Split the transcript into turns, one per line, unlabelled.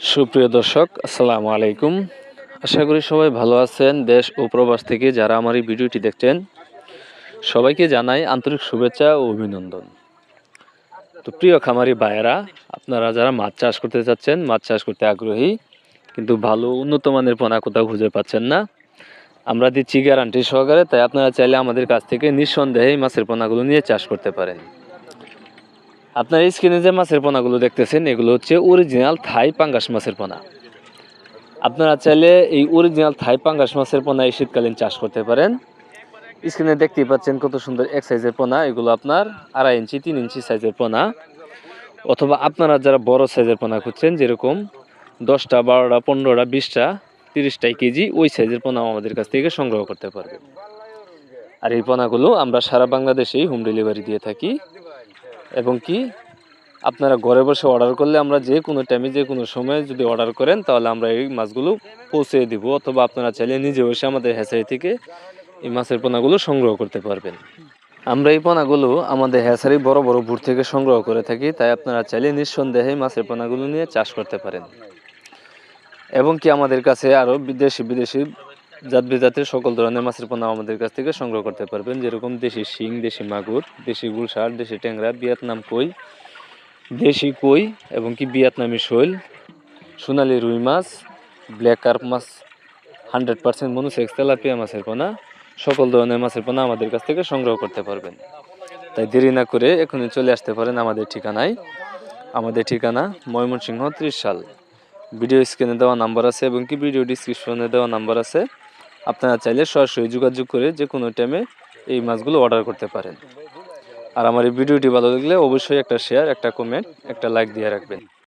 সুপ্রিয় দর্শক, আসসালামু আলাইকুম। আশা করি সবাই ভালো আছেন, দেশ ও প্রবাস থেকে যারা আমার এই ভিডিওটি দেখছেন, সবাইকে জানাই আন্তরিক শুভেচ্ছা ও অভিনন্দন। তো প্রিয় খামারি ভাইয়েরা, আপনারা যারা মাছ চাষ করতে চাচ্ছেন মাছ চাষ করতে আগ্রহী, কিন্তু ভালো উন্নত মানের পোনা কোথাও খুঁজে পাচ্ছেন না। আমরা দিচ্ছি গ্যারান্টি সহকারে, তাই আপনারা চাইলে আমাদের কাছ থেকে নিঃসন্দেহে মাছের পোনাগুলো নিয়ে চাষ করতে পারেন। আপনার এই স্ক্রিনে যে মাছের পোনাগুলো দেখতেছেন, এগুলো হচ্ছে অরিজিনাল থাই পাঙ্গাস মাছের পোনা। আপনারা চাইলে এই অরিজিনাল থাই পাঙ্গাস মাছের পোনা এই শীতকালীন চাষ করতে পারেন। স্ক্রিনে দেখতেই পাচ্ছেন কত সুন্দর এক সাইজের পোনা, এগুলো আপনার আড়াই ইঞ্চি, তিন ইঞ্চি সাইজের পোনা। অথবা আপনারা যারা বড় সাইজের পোনা খুঁজছেন, যেরকম দশটা, বারোটা, পনেরোটা, বিশটা তিরিশটাই কেজি, ওই সাইজের পোনাও আমাদের কাছ থেকে সংগ্রহ করতে পারবেন। আর এই পোনাগুলো আমরা সারা বাংলাদেশেই হোম ডেলিভারি দিয়ে থাকি। এবং কি, আপনারা ঘরে বসে অর্ডার করলে আমরা যে কোনো টাইমে যে কোনো সময় যদি অর্ডার করেন, তাহলে আমরা এই মাছগুলো পৌঁছে দিব, অথবা আপনারা চাইলে নিজে বসে আমাদের হ্যাচারি থেকে এই মাছের পোনাগুলো সংগ্রহ করতে পারবেন। আমরা এই পোনাগুলো আমাদের হ্যাচারি বড় বড় ভুর থেকে সংগ্রহ করে থাকি, তাই আপনারা চাইলে নিঃসন্দেহে মাছের পোনাগুলো নিয়ে চাষ করতে পারেন। এবং কি আমাদের কাছে আরও বিদেশি বিদেশি জাত বিজাতের সকল ধরনের মাছের পোনা আমাদের কাছ থেকে সংগ্রহ করতে পারবেন। যেরকম দেশি শিং, দেশি মাগুর, দেশি গুলশার দেশি ট্যাংরা, ভিয়েতনাম কই, দেশি কই এবং কি ভিয়েতনামি শৈল, সোনালি রুই মাছ, ব্ল্যাক কার্প মাছ, হান্ড্রেড পার্সেন্ট মনুসেক্স তেলাপিয়া মাছের পোনা, সকল ধরনের মাছের পোনা আমাদের কাছ থেকে সংগ্রহ করতে পারবেন। তাই দেরি না করে এখনই চলে আসতে পারেন আমাদের ঠিকানায়। আমাদের ঠিকানা ময়মনসিংহ ত্রিশ সাল। ভিডিও স্ক্রিনে দেওয়া নাম্বার আছে এবং কি ভিডিও ডিসক্রিপশনে দেওয়া নাম্বার আছে আপনারা চাইলে সরাসরি যোগাযোগ করে যে কোনো টাইমে এই মাছগুলো অর্ডার করতে পারেন। আর আমার এই ভিডিওটি ভালো লাগলে অবশ্যই একটা শেয়ার একটা কমেন্ট একটা লাইক দিয়ে রাখবেন।